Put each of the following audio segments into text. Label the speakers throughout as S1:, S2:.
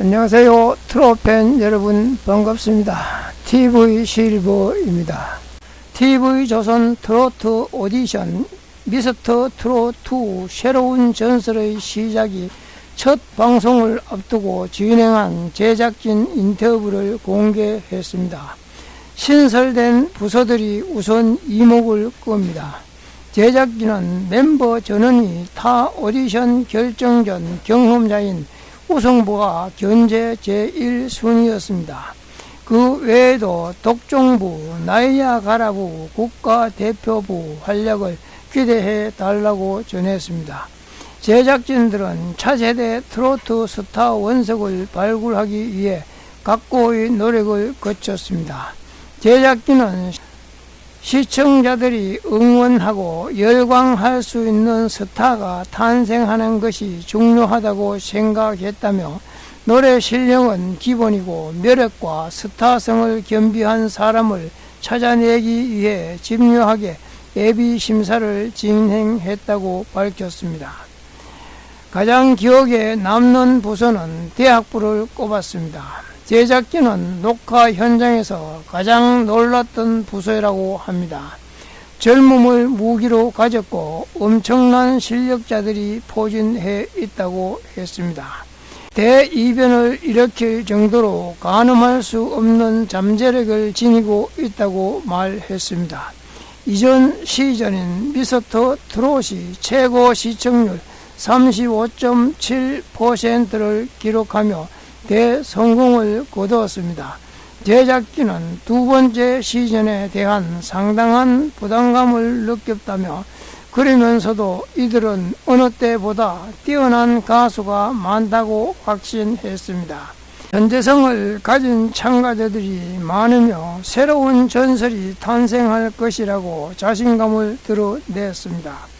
S1: 안녕하세요. 트로팬 여러분 반갑습니다. TV 실버입니다. TV 조선 트로트 오디션 미스터 트롯2 새로운 전설의 시작이 첫 방송을 앞두고 진행한 제작진 인터뷰를 공개했습니다. 신설된 부서들이 우선 이목을 끕니다. 제작진은 멤버 전원이 타 오디션 결정 전 경험자인 우성부가 견제 제1순위였습니다. 그 외에도 독종부, 나이야 가라부, 국가대표부 활약을 기대해 달라고 전했습니다. 제작진들은 차세대 트로트 스타 원석을 발굴하기 위해 각고의 노력을 거쳤습니다. 제작진은 시청자들이 응원하고 열광할 수 있는 스타가 탄생하는 것이 중요하다고 생각했다며 노래 실력은 기본이고 매력과 스타성을 겸비한 사람을 찾아내기 위해 집요하게 예비 심사를 진행했다고 밝혔습니다. 가장 기억에 남는 부서는 대학부를 꼽았습니다. 제작진은 녹화 현장에서 가장 놀랐던 부서라고 합니다. 젊음을 무기로 가졌고 엄청난 실력자들이 포진해 있다고 했습니다. 대이변을 일으킬 정도로 가늠할 수 없는 잠재력을 지니고 있다고 말했습니다. 이전 시즌인 미스터 트롯이 최고 시청률 35.7%를 기록하며 대성공을 거두었습니다. 제작진은 두 번째 시즌에 대한 상당한 부담감을 느꼈다며 그러면서도 이들은 어느 때보다 뛰어난 가수가 많다고 확신했습니다. 현재성을 가진 참가자들이 많으며 새로운 전설이 탄생할 것이라고 자신감을 드러냈습니다.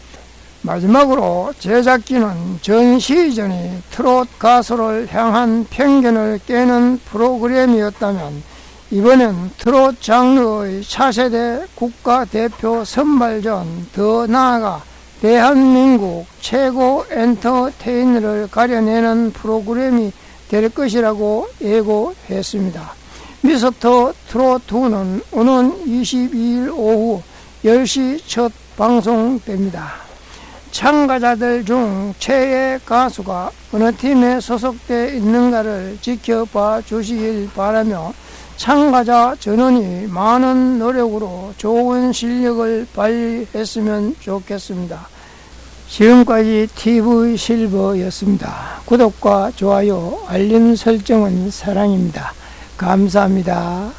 S1: 마지막으로 제작진은 전 시즌이 트롯 가수를 향한 편견을 깨는 프로그램이었다면 이번엔 트롯 장르의 차세대 국가대표 선발전 더 나아가 대한민국 최고 엔터테이너를 가려내는 프로그램이 될 것이라고 예고했습니다. 미스터 트롯2는 오는 22일 오후 10시 첫 방송됩니다. 참가자들 중 최애 가수가 어느 팀에 소속돼 있는가를 지켜봐 주시길 바라며 참가자 전원이 많은 노력으로 좋은 실력을 발휘했으면 좋겠습니다. 지금까지 TV 실버였습니다. 구독과 좋아요, 알림 설정은 사랑입니다. 감사합니다.